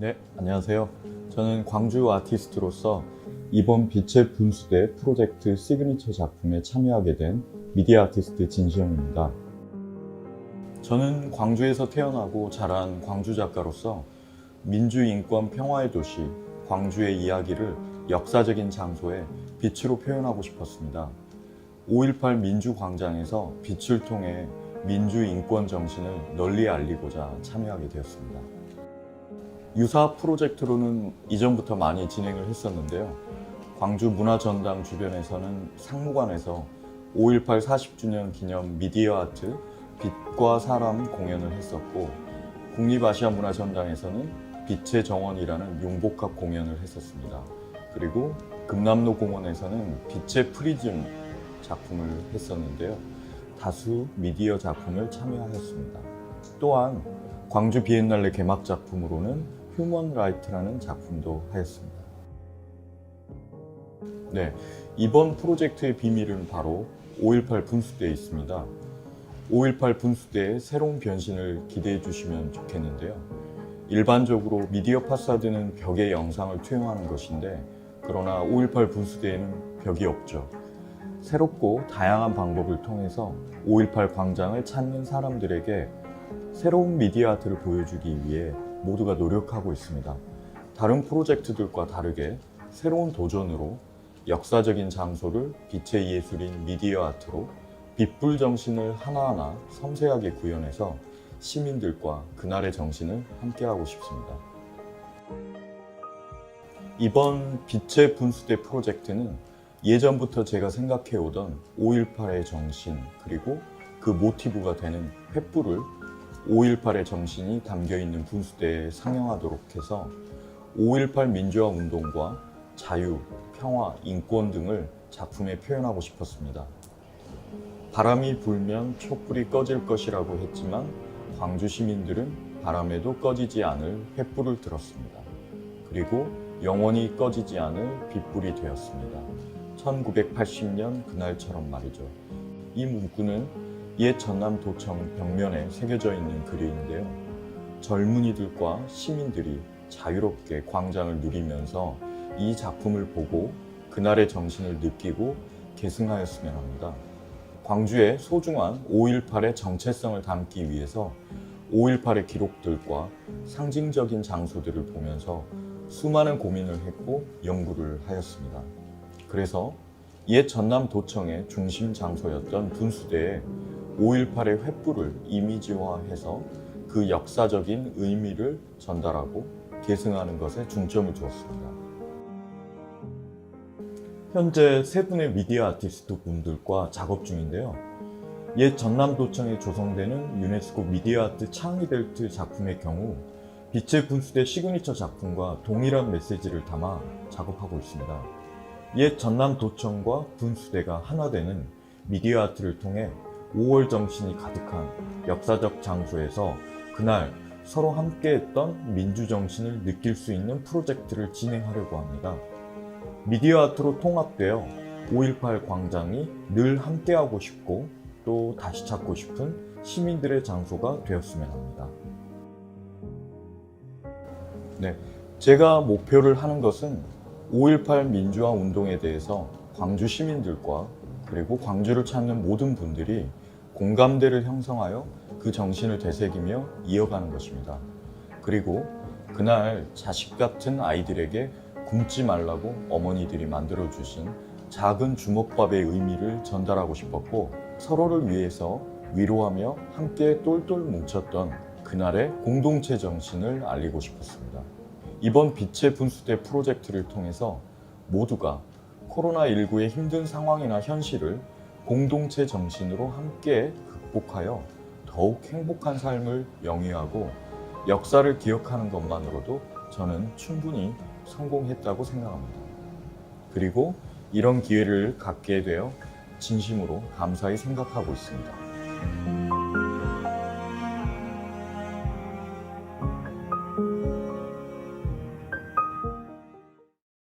네, 안녕하세요. 저는 광주 아티스트로서 이번 빛의 분수대 프로젝트 시그니처 작품에 참여하게 된 미디어 아티스트 진시영입니다. 저는 광주에서 태어나고 자란 광주 작가로서 민주, 인권, 평화의 도시, 광주의 이야기를 역사적인 장소에 빛으로 표현하고 싶었습니다. 5.18 민주광장에서 빛을 통해 민주, 인권 정신을 널리 알리고자 참여하게 되었습니다. 유사 프로젝트로는 이전부터 많이 진행을 했었는데요. 광주 문화전당 주변에서는 상무관에서 5.18 40주년 기념 미디어 아트 빛과 사람 공연을 했었고 국립아시아 문화전당에서는 빛의 정원이라는 융복합 공연을 했었습니다. 그리고 금남로 공원에서는 빛의 프리즘 작품을 했었는데요. 다수 미디어 작품을 참여하였습니다. 또한 광주 비엔날레 개막 작품으로는 휴먼 라이트라는 작품도 하였습니다. 네, 이번 프로젝트의 비밀은 바로 5.18 분수대에 있습니다. 5.18 분수대의 새로운 변신을 기대해 주시면 좋겠는데요. 일반적으로 미디어 파사드는 벽에 영상을 투영하는 것인데, 그러나 5.18 분수대에는 벽이 없죠. 새롭고 다양한 방법을 통해서 5.18 광장을 찾는 사람들에게 새로운 미디어 아트를 보여주기 위해 모두가 노력하고 있습니다. 다른 프로젝트들과 다르게 새로운 도전으로 역사적인 장소를 빛의 예술인 미디어 아트로 빛불 정신을 하나하나 섬세하게 구현해서 시민들과 그날의 정신을 함께하고 싶습니다. 이번 빛의 분수대 프로젝트는 예전부터 제가 생각해오던 5.18의 정신 그리고 그 모티브가 되는 횃불을 5.18의 정신이 담겨 있는 분수대에 상영하도록 해서 5.18 민주화 운동과 자유, 평화, 인권 등을 작품에 표현하고 싶었습니다. 바람이 불면 촛불이 꺼질 것이라고 했지만 광주 시민들은 바람에도 꺼지지 않을 횃불을 들었습니다. 그리고 영원히 꺼지지 않을 빛불이 되었습니다. 1980년 그날처럼 말이죠. 이 문구는 옛 전남도청 벽면에 새겨져 있는 글인데요. 젊은이들과 시민들이 자유롭게 광장을 누리면서 이 작품을 보고 그날의 정신을 느끼고 계승하였으면 합니다. 광주의 소중한 5.18의 정체성을 담기 위해서 5.18의 기록들과 상징적인 장소들을 보면서 수많은 고민을 했고 연구를 하였습니다. 그래서 옛 전남도청의 중심 장소였던 분수대에 5.18의 횃불을 이미지화해서 그 역사적인 의미를 전달하고 계승하는 것에 중점을 두었습니다. 현재 세 분의 미디어 아티스트 분들과 작업 중인데요. 옛 전남도청에 조성되는 유네스코 미디어 아트 창의 벨트 작품의 경우 빛의 분수대 시그니처 작품과 동일한 메시지를 담아 작업하고 있습니다. 옛 전남도청과 분수대가 하나 되는 미디어 아트를 통해 5월 정신이 가득한 역사적 장소에서 그날 서로 함께했던 민주정신을 느낄 수 있는 프로젝트를 진행하려고 합니다. 미디어 아트로 통합되어 5.18 광장이 늘 함께하고 싶고 또 다시 찾고 싶은 시민들의 장소가 되었으면 합니다. 네, 제가 목표를 하는 것은 5.18 민주화 운동에 대해서 광주 시민들과 그리고 광주를 찾는 모든 분들이 공감대를 형성하여 그 정신을 되새기며 이어가는 것입니다. 그리고 그날 자식 같은 아이들에게 굶지 말라고 어머니들이 만들어 주신 작은 주먹밥의 의미를 전달하고 싶었고 서로를 위해서 위로하며 함께 똘똘 뭉쳤던 그날의 공동체 정신을 알리고 싶었습니다. 이번 빛의 분수대 프로젝트를 통해서 모두가 코로나19의 힘든 상황이나 현실을 공동체 정신으로 함께 극복하여 더욱 행복한 삶을 영위하고 역사를 기억하는 것만으로도 저는 충분히 성공했다고 생각합니다. 그리고 이런 기회를 갖게 되어 진심으로 감사히 생각하고 있습니다.